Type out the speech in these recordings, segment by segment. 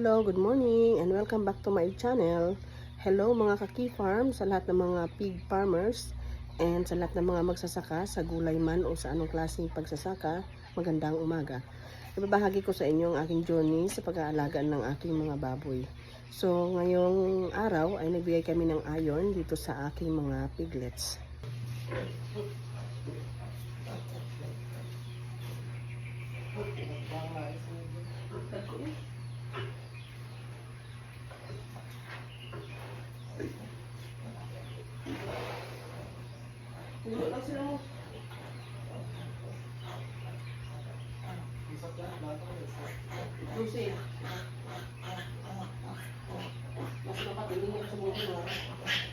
Hello, good morning and welcome back to my channel. Hello mga kaki farm sa lahat ng mga pig farmers and sa lahat ng mga magsasaka sa gulay man o sa anong klaseng pagsasaka. Magandang umaga. Ibabahagi ko sa inyo ang aking journey sa pag-aalaga ng aking mga baboy. So, ngayong araw ay nagbigay kami ng iron dito sa aking mga piglets. Tulog lang sila mo. Lucy. Mas mo sa buhay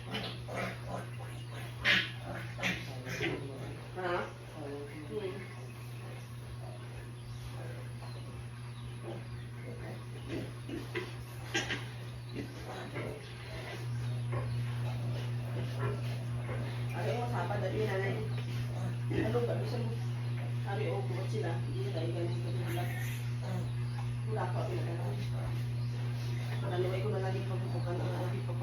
Ari o ko sila. Hindi tayo ganun ko nila. Wala pa na. Panaluway ko na lagi pagbubukan ang lagi pa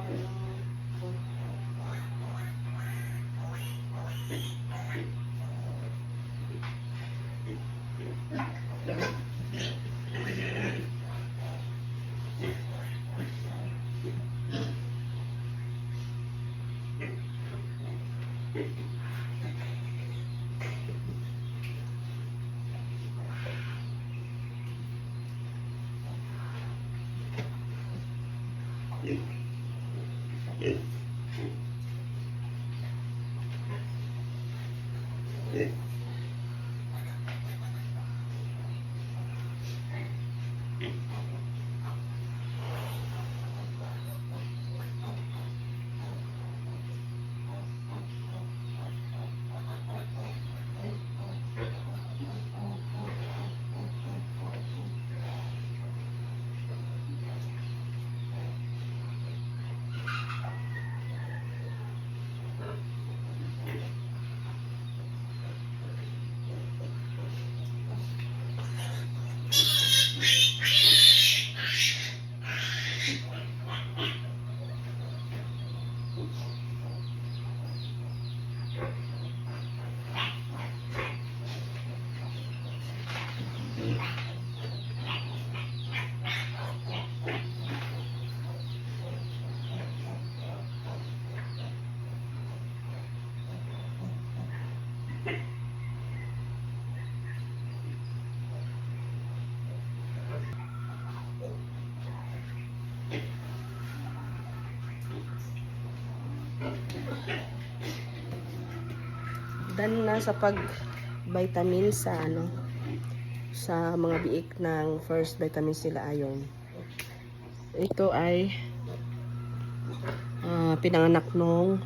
pa done na sa pag vitamin sa ano sa mga biik ng first vitamin sila iron. Ito ay ah, pinanganak nung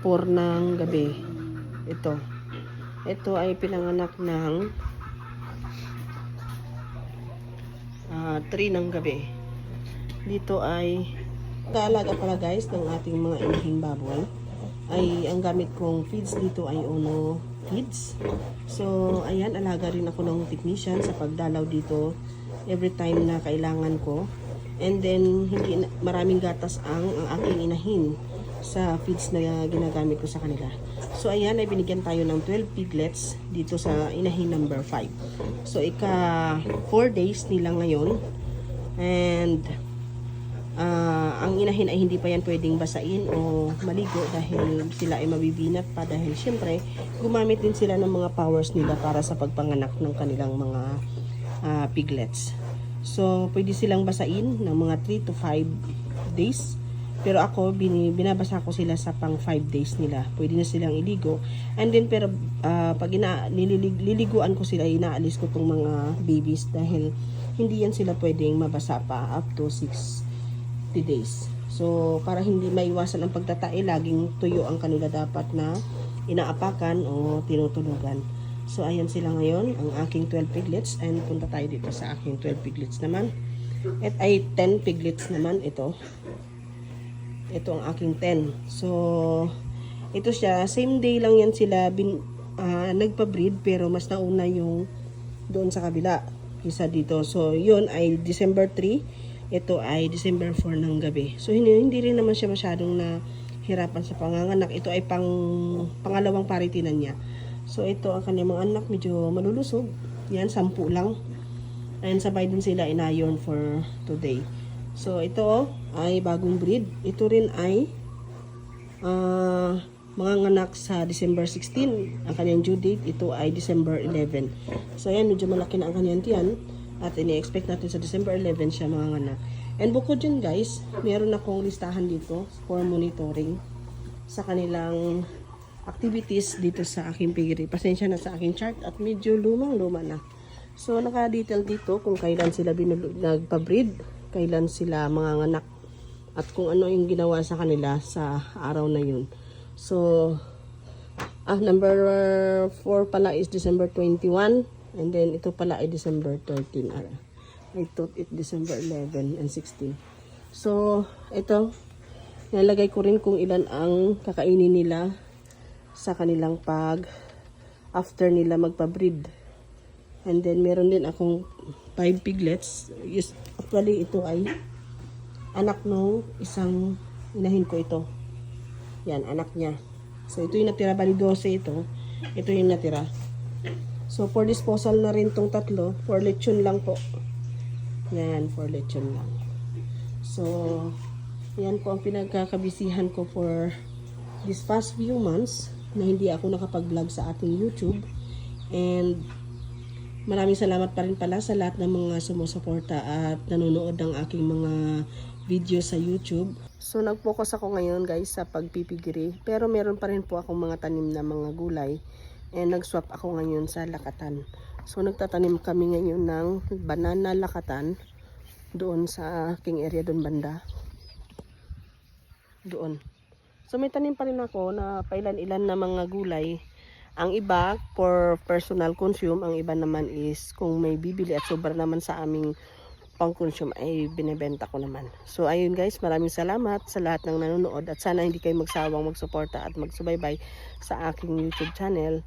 4 ng gabi. Ito. Ito ay pinanganak ng ah, 3 ng gabi. Dito ay kaalaga pala guys ng ating mga inahing baboy ay ang gamit kong feeds dito ay Ono feeds. So, ayan, alaga rin ako ng technician sa pagdalaw dito every time na kailangan ko. And then, hindi maraming gatas ang, ang aking inahin sa feeds na ginagamit ko sa kanila. So, ayan, ay binigyan tayo ng 12 piglets dito sa inahin number 5. So, ika 4 days nila ngayon. And, Ah, ang inahin ay hindi pa yan pwedeng basain o maligo dahil sila ay mabibinat pa dahil syempre gumamit din sila ng mga powers nila para sa pagpanganak ng kanilang mga ah, piglets. So, pwede silang basain ng mga 3 to 5 days. Pero ako, bini, binabasa ko sila sa pang 5 days nila. Pwede na silang iligo. And then, pero ah, pag ina, nililig, liliguan ko sila, inaalis ko tong mga babies dahil hindi yan sila pwedeng mabasa pa up to 6 50 days. So, para hindi maiwasan ang pagtatae, laging tuyo ang kanila dapat na inaapakan o tinutulugan. So, ayan sila ngayon, ang aking 12 piglets. And punta tayo dito sa aking 12 piglets naman. At ay 10 piglets naman ito. Ito ang aking 10. So, ito siya, same day lang yan sila bin, ah, nagpa-breed pero mas nauna yung doon sa kabila isa dito. So, yun ay December 3 ito ay December 4 ng gabi. So hindi, hindi rin naman siya masyadong na hirapan sa panganganak. Ito ay pang pangalawang paritinan niya. So ito ang kanyang mga anak medyo malulusog. Yan, sampu lang. And sabay din sila inayon for today. So ito ay bagong breed. Ito rin ay ah mga nganak sa December 16. Ang kanyang due date, ito ay December 11. So ayan, medyo malaki na ang kanyang tiyan. At ini-expect natin sa December 11 siya mga nganak. And bukod dyan guys, meron akong listahan dito for monitoring sa kanilang activities dito sa aking piggery. Pasensya na sa aking chart at medyo lumang-luma na. So naka-detail dito kung kailan sila nagpa-breed, kailan sila mga nganak at kung ano yung ginawa sa kanila sa araw na yun. So, ah, number 4 pala is December 21 and then ito pala ay December 13. Ah, I thought it December 11 and 16. So, ito, nalagay ko rin kung ilan ang kakainin nila sa kanilang pag after nila magpa-breed. And then, meron din akong 5 piglets. Actually, ito ay anak no isang inahin ko ito. Yan, anak niya. So, ito yung natira. Bali, 12 ito. Ito yung natira. So, for disposal na rin tong tatlo. For lechon lang po. Yan, for lechon lang. So, yan po ang pinagkakabisihan ko for this past few months na hindi ako nakapag-vlog sa ating YouTube. And maraming salamat pa rin pala sa lahat ng mga sumusuporta at nanonood ng aking mga video sa YouTube. So nag-focus ako ngayon guys sa pagpipigiri. Pero meron pa rin po akong mga tanim na mga gulay. And nag-swap ako ngayon sa lakatan. So nagtatanim kami ngayon ng banana lakatan doon sa aking area doon banda. Doon. So may tanim pa rin ako na pailan-ilan na mga gulay. Ang iba for personal consume, ang iba naman is kung may bibili at sobra naman sa aming pang-consume ay binebenta ko naman. So ayun guys, maraming salamat sa lahat ng nanonood at sana hindi kayo magsawang magsuporta at magsubaybay sa aking YouTube channel.